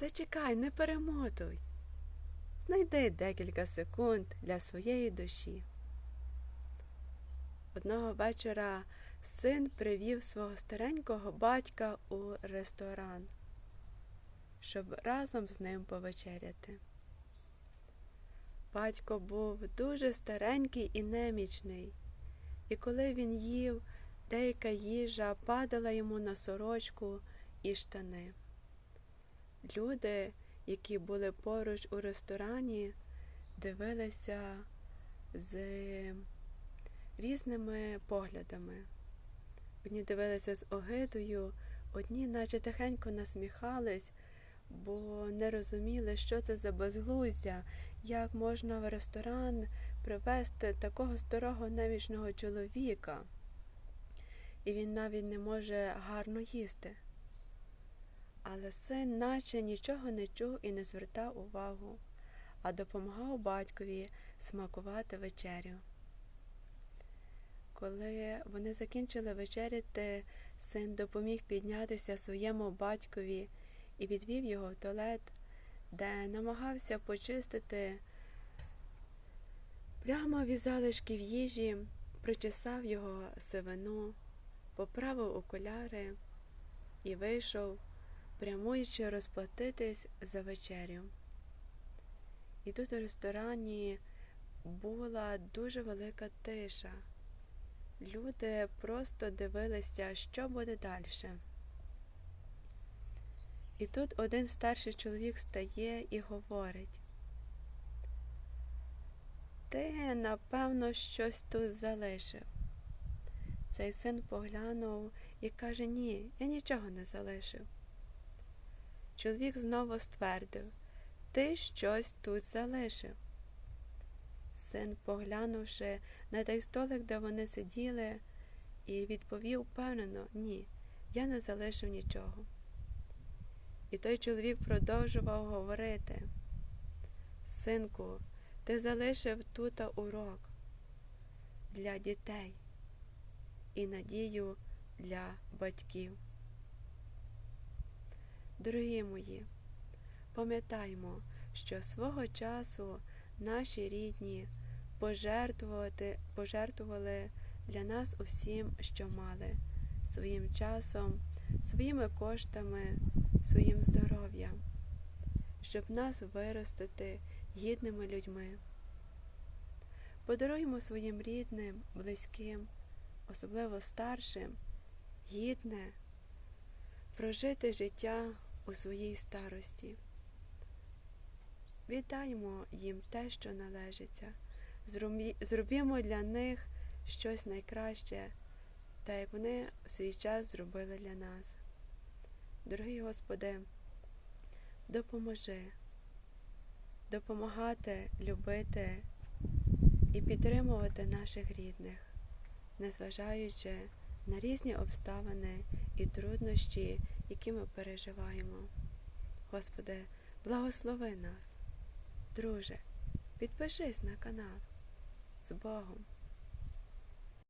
Зачекай, не перемотуй. Знайди декілька секунд для своєї душі. Одного вечора син привів свого старенького батька у ресторан, щоб разом з ним повечеряти. Батько був дуже старенький і немічний, і коли він їв, деяка їжа падала йому на сорочку і штани. Люди, які були поруч у ресторані, дивилися з різними поглядами. Одні дивилися з огидою, одні, наче тихенько насміхались, бо не розуміли, що це за безглуздя, як можна в ресторан привезти такого старого немічного чоловіка, і він навіть не може гарно їсти. Але син наче нічого не чув і не звертав увагу, а допомагав батькові смакувати вечерю. Коли вони закінчили вечеряти, син допоміг піднятися своєму батькові і відвів його в туалет, де намагався почистити прямо від залишків їжі, причесав його сивину, поправив окуляри і вийшов, прямуючи розплатитись за вечерю. І тут у ресторані була дуже велика тиша. Люди просто дивилися, що буде далі. І тут один старший чоловік стає і говорить, ти, напевно, щось тут залишив. Цей син поглянув і каже, ні, я нічого не залишив. Чоловік знову ствердив, ти щось тут залишив. Син, поглянувши на той столик, де вони сиділи, і відповів впевнено, ні, я не залишив нічого. І той чоловік продовжував говорити, синку, ти залишив тут урок для дітей і надію для батьків. Дорогі мої, пам'ятаймо, що свого часу наші рідні пожертвувати, пожертвували для нас усім, що мали, своїм часом, своїми коштами, своїм здоров'ям, щоб нас виростити гідними людьми. Подаруємо своїм рідним, близьким, особливо старшим, гідне прожити життя у своїй старості. Вітаємо їм те, що належиться, зробімо для них щось найкраще, та як вони в свій час зробили для нас. Дорогий Господи, допоможи, допомагати, любити і підтримувати наших рідних, незважаючи на різні обставини і труднощі, які ми переживаємо. Господи, благослови нас. Друже, підпишись на канал. З Богом!